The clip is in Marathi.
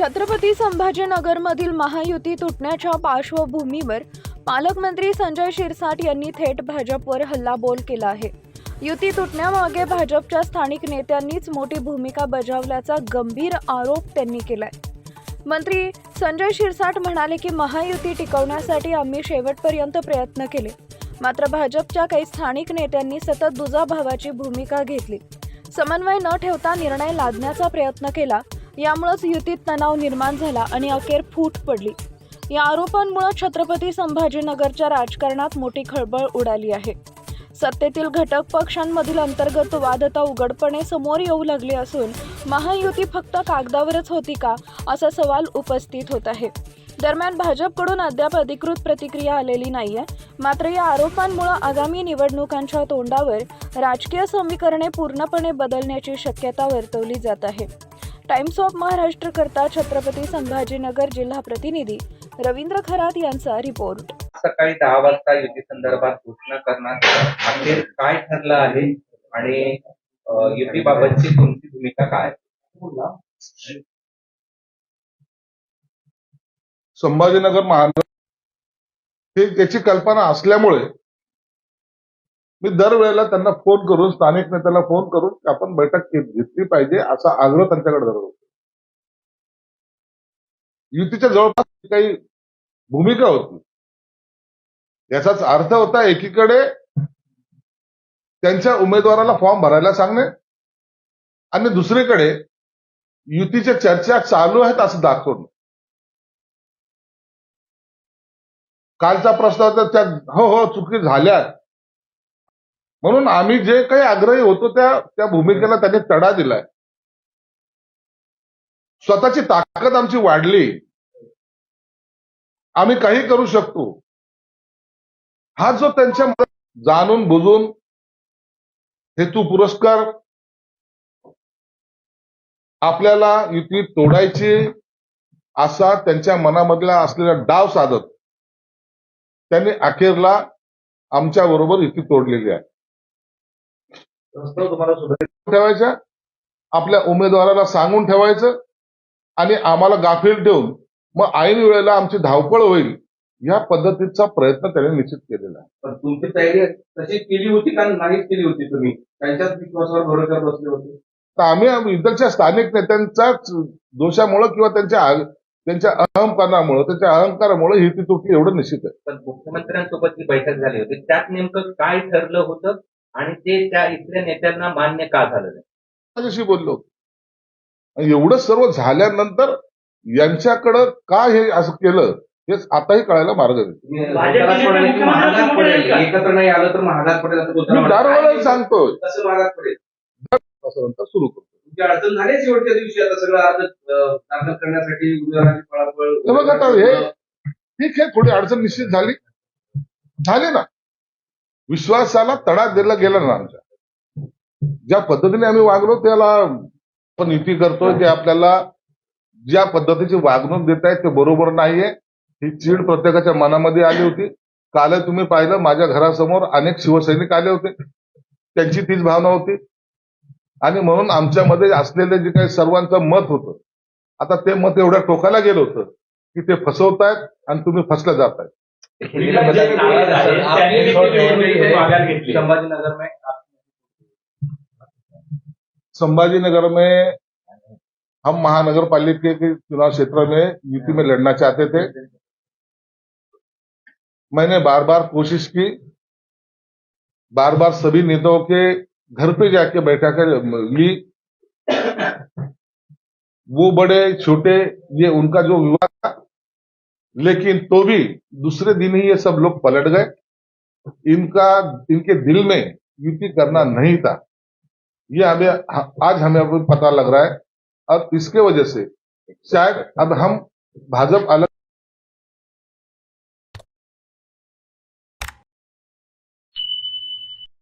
छत्रपती संभाजीनगरमधील महायुती तुटण्याच्या पार्श्वभूमीवर पालकमंत्री संजय शिरसाट यांनी थेट भाजपवर हल्लाबोल केला आहे. युती तुटण्यामागे भाजपच्या स्थानिक नेत्यांनीच मोठी भूमिका बजावल्याचा गंभीर आरोप त्यांनी केलाय. मंत्री संजय शिरसाट म्हणाले की महायुती टिकवण्यासाठी आम्ही शेवटपर्यंत प्रयत्न केले. मात्र भाजपच्या काही स्थानिक नेत्यांनी सतत दुजाभावाची भूमिका घेतली. समन्वय न ठेवता निर्णय लादण्याचा प्रयत्न केला. यामुळेच युतीत तणाव निर्माण झाला आणि अखेर फूट पडली. या आरोपांमुळे छत्रपती संभाजीनगरच्या राजकारणात मोठी खळबळ उडाली आहे. सत्तेतील घटक पक्षांमधील अंतर्गत वाद आता उघडपणे समोर येऊ लागले असून महायुती फक्त कागदावरच होती का असा सवाल उपस्थित होत आहे. दरम्यान भाजपकडून अद्याप अधिकृत प्रतिक्रिया आलेली नाहीये. मात्र या आरोपांमुळे आगामी निवडणुकांच्या तोंडावर राजकीय समीकरणे पूर्णपणे बदलण्याची शक्यता वर्तवली जात आहे. टाइम्स ऑफ महाराष्ट्र करता छत्रपती संभाजीनगर जिल्हा प्रतिनिधी रवींद्र खरात यांचा रिपोर्ट. सकाळी दहा वाजता युती संदर्भात घोषणा करणार अखेर काय ठरलं आहे आणि युतीबाबतची तुमची भूमिका काय संभाजीनगर महानगर हे त्याची कल्पना असल्यामुळे मी दरवेळेला त्यांना फोन करून स्थानिक नेत्याला फोन करून आपण बैठक घेतली पाहिजे असा आग्रह त्यांच्याकडे धरत होतो. युतीच्या जवळपास काही भूमिका होती. याचाच अर्थ होता एकीकडे त्यांच्या उमेदवाराला फॉर्म भरायला सांगणे आणि दुसरीकडे युतीच्या चर्चा चालू आहेत असं दाखवणं. कालचा प्रस्ताव तर त्या हो हो चुकी झाल्या म्हणून आम्ही जे काही आग्रही होतो त्या त्या भूमिकेला त्यांनी तडा दिलाय. स्वतःची ताकद आमची वाढली. आम्ही काही करू शकतो. हा जो त्यांच्या जाणून बुजून हेतू पुरस्कार आपल्याला युती तोडायची असा त्यांच्या मनामधला असलेला डाव साधत त्यांनी अखेरला आमच्या बरोबर युती तोडलेली आहे. ठेवायच्या आपल्या उमेदवाराला सांगून ठेवायचं आणि आम्हाला गाफील ठेवून मग ऐन वेळेला आमची धावपळ होईल या पद्धतीचा प्रयत्न त्यांनी निश्चित केलेला आहे. पण तुमची तयारी तशी केली होती का नाहीच केली होती तुम्ही? त्यांच्याच विश्वासावर भरोसा बसले होते. तर आम्ही इकडच्या स्थानिक नेत्यांच्याच दोषामुळं किंवा त्यांच्या त्यांच्या अहंपणामुळं त्यांच्या अहंकारामुळे ही ती तुटली एवढं निश्चित आहे. पण मुख्यमंत्र्यांसोबत जी बैठक झाली होती त्यात नेमकं काय ठरलं होतं? आणि ते त्या इथल्या नेत्यांना मान्य का झालं नाही? माझ्याशी बोललो. आणि एवढं सर्व झाल्यानंतर यांच्याकडं का हे असं केलं हेच आताही कळायला मार्ग महागात पडेल एकत्र नाही आलं तर महागात पडेल असं बोलताना मी म्हणाले. दरवेळेला सांगतोय. कसं महागात पडेल असं नंतर सुरू करतो. तुमची अडचण झाली शेवटच्या दिवशी आता सगळं अर्ज अं, दाखल करण्यासाठी उमेदवारांची पळापळ बघ आता हे- ठीक आहे थोडी अडचण निश्चित झाली. झाली ना? विश्वासाला तडा दिला गेला ना आमच्या. ज्या पद्धतीने आम्ही वागलो त्याला आपण युती करतोय ते आपल्याला ज्या पद्धतीची वागणूक देत आहेत ते बरोबर नाहीये. ही चीड प्रत्येकाच्या मनामध्ये आली होती. काल तुम्ही पाहिलं माझ्या घरासमोर अनेक शिवसैनिक आले होते. त्यांची तीच भावना होती. आणि म्हणून आमच्यामध्ये असलेले जे काही सर्वांचं मत होतं आता ते मत एवढ्या टोकाला गेलं होतं की ते फसवतायत आणि तुम्ही फसल्या जात संभाजीनगर में संभाजीनगर में हम महानगर पालिका के चुनाव क्षेत्र में यूपी में लड़ना चाहते थे। मैंने बार बार कोशिश की बार बार सभी नेताओं के घर पे जाके बैठा कर ली। वो बड़े छोटे ये उनका जो विवाद लेकिन तो भी दूसरे दिन ही ये सब लोग पलट गए। इनका, इनके दिल में युति करना नहीं था। ये हमें, आज हमें अब पता लग रहा है। और इसके वजह से शायद अब हम भाजपा अलग